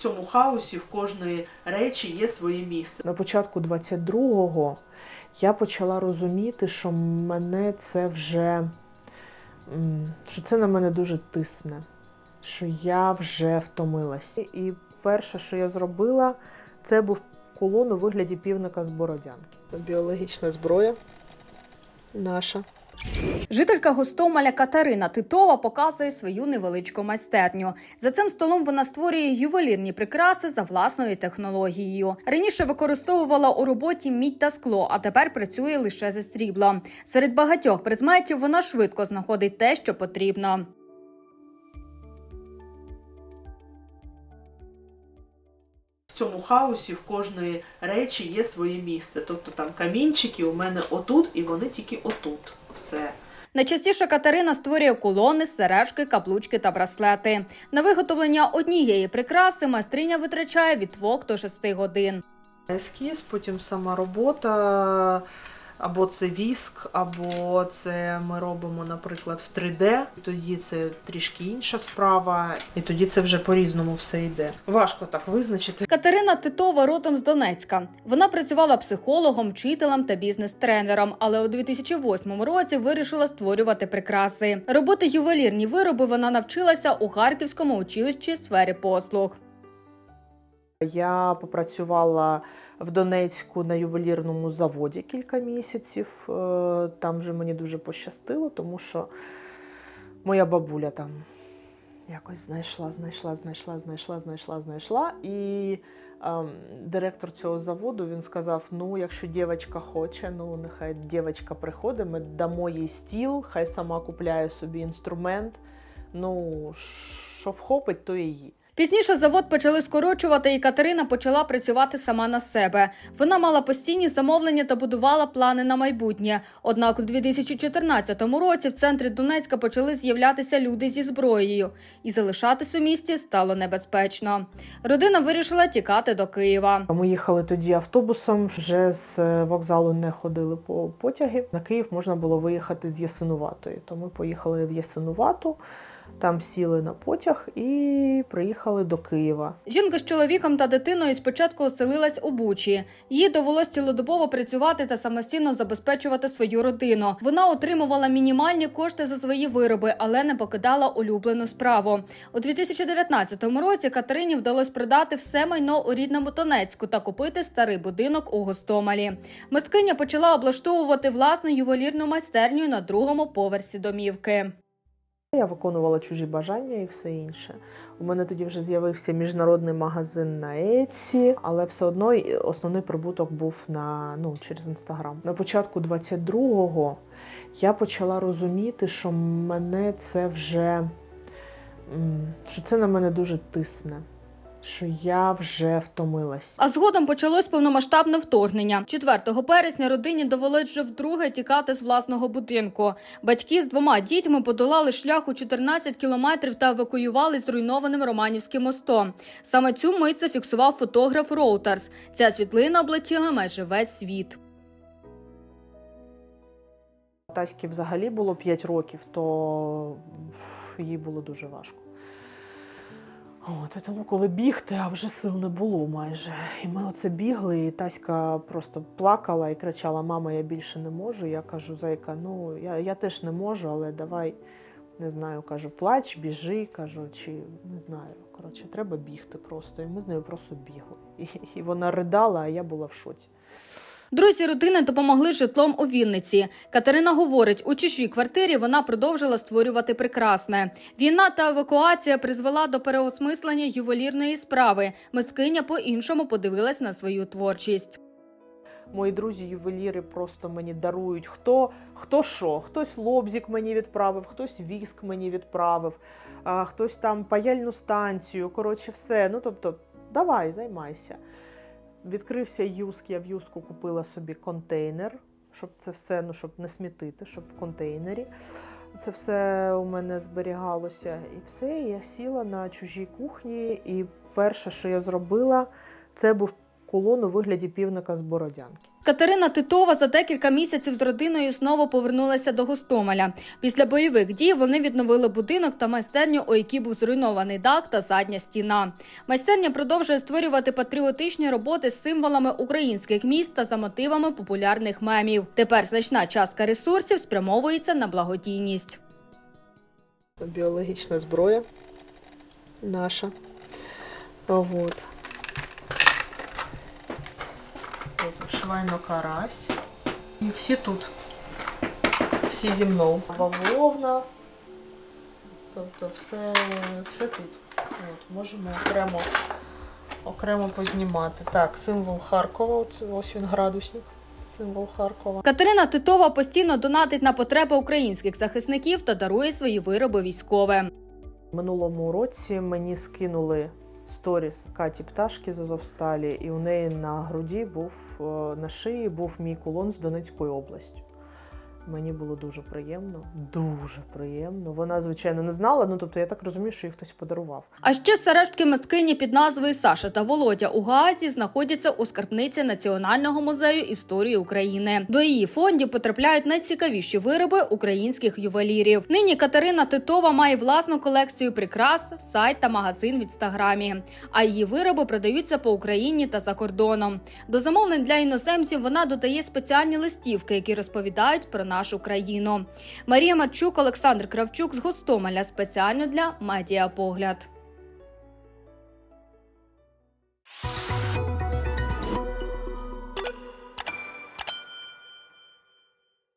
цьому хаосі в кожної речі є своє місце. На початку 22-го я почала розуміти, що мене це вже що це на мене дуже тисне, що я вже втомилась. І перше, що я зробила, це був кулон у вигляді півника з бородянки. Біологічна зброя наша. Жителька Гостомеля Катерина Титова показує свою невеличку майстерню. За цим столом вона створює ювелірні прикраси за власною технологією. Раніше використовувала у роботі мідь та скло, а тепер працює лише зі сріблом. Серед багатьох предметів вона швидко знаходить те, що потрібно. Цьому хаосі в кожної речі є своє місце. Тобто там камінчики у мене отут, і вони тільки отут. Все. Найчастіше Катерина створює кулони, сережки, каблучки та браслети. На виготовлення однієї прикраси майстриня витрачає від 2 до 6 годин. Ескіз, потім сама робота, або це віск, або це ми робимо, наприклад, в 3D. Тоді це трішки інша справа, і тоді це вже по-різному все йде. Важко так визначити. Катерина Титова родом з Донецька. Вона працювала психологом, вчителем та бізнес-тренером, але у 2008 році вирішила створювати прикраси. Робити ювелірні вироби вона навчилася у Харківському училищі сфері послуг. Я попрацювала в Донецьку на ювелірному заводі кілька місяців. Е, Там вже мені дуже пощастило, тому що моя бабуля там якось знайшла, знайшла, знайшла, знайшла, знайшла, знайшла. І ем, директор цього заводу він сказав: ну, якщо дівчинка хоче, ну нехай дівчинка приходить, ми дамо їй стіл, хай сама купляє собі інструмент. Ну, що вхопить, то її. Пізніше завод почали скорочувати, і Катерина почала працювати сама на себе. Вона мала постійні замовлення та будувала плани на майбутнє. Однак у 2014 році в центрі Донецька почали з'являтися люди зі зброєю, і залишатись у місті стало небезпечно. Родина вирішила тікати до Києва. Ми їхали тоді автобусом, вже з е, вокзалу не ходили по потяги. На Київ можна було виїхати з Ясинуватої. То ми поїхали в Ясинувату, там сіли на потяг і приїхали до Києва. Жінка з чоловіком та дитиною спочатку оселилась у Бучі. Їй довелось цілодобово працювати та самостійно забезпечувати свою родину. Вона отримувала мінімальні кошти за свої вироби, але не покидала улюблену справу. У 2019 році Катерині вдалося продати все майно у рідному Донецьку та купити старий будинок у Гостомелі. Мисткиня почала облаштовувати власну ювелірну майстерню на другому поверсі домівки. Я виконувала чужі бажання і все інше. У мене тоді вже з'явився міжнародний магазин на Еці, але все одно основний прибуток був на ну через інстаграм. На початку 22-го я почала розуміти, що мене це вже що це на мене дуже тисне, що я вже втомилась. А згодом почалось повномасштабне вторгнення. 4 березня родині довелось вже вдруге тікати з власного будинку. Батьки з двома дітьми подолали шлях у 14 кілометрів та евакуювали зруйнованим Романівським мостом. Саме цю мить зафіксував фотограф Роутерс. Ця світлина облетіла майже весь світ. Таськи взагалі було 5 років, то їй було дуже важко. От, тому, коли бігти, а вже сил не було майже. І ми оце бігли, і Таська просто плакала і кричала: Мама, я більше не можу. Я кажу, зайка, ну я, я теж не можу, але давай не знаю, кажу, плач, біжи, кажу, чи не знаю. Коротше, треба бігти просто. І ми з нею просто бігли. І, і вона ридала, а я була в шоці. Друзі родини допомогли житлом у Вінниці. Катерина говорить, у чужій квартирі вона продовжила створювати прекрасне. Війна та евакуація призвела до переосмислення ювелірної справи. Мисткиня по-іншому подивилась на свою творчість. Мої друзі-ювеліри просто мені дарують хто, хто що. Хтось лобзик мені відправив, хтось віск мені відправив, хтось там паяльну станцію. Коротше, все. Ну тобто, давай, займайся. Відкрився юск, я в юску купила собі контейнер, щоб це все, ну щоб не смітити, щоб в контейнері. Це все у мене зберігалося. І все, я сіла на чужій кухні, і перше, що я зробила, це був кулон у вигляді півника з бородянки. Катерина Титова за декілька місяців з родиною знову повернулася до Гостомеля. Після бойових дій вони відновили будинок та майстерню, у якій був зруйнований дах та задня стіна. Майстерня продовжує створювати патріотичні роботи з символами українських міст та за мотивами популярних мемів. Тепер значна частка ресурсів спрямовується на благодійність. Біологічна зброя наша. Вот. Тут швайно карась. І всі тут. Всі зі мною. Бавовна. Тобто все, все тут. От, можемо окремо, окремо познімати. Так, символ Харкова. Ось він градусник. Символ Харкова. Катерина Титова постійно донатить на потреби українських захисників та дарує свої вироби військовим. Минулому році мені скинули сторіс Каті Пташки з Азовсталі, і у неї на груді був е, на шиї був мій кулон з Донецької області. Мені було дуже приємно, дуже приємно. Вона, звичайно, не знала, ну тобто я так розумію, що їй хтось подарував. А ще сережки мисткині під назвою Саша та Володя у Гаазі знаходяться у скарбниці Національного музею історії України. До її фондів потрапляють найцікавіші вироби українських ювелірів. Нині Катерина Титова має власну колекцію прикрас, сайт та магазин в інстаграмі. А її вироби продаються по Україні та за кордоном. До замовлень для іноземців вона додає спеціальні листівки, які розповідають про нашу країну. Марія Матчук, Олександр Кравчук з Гостомеля спеціально для Медіапогляд.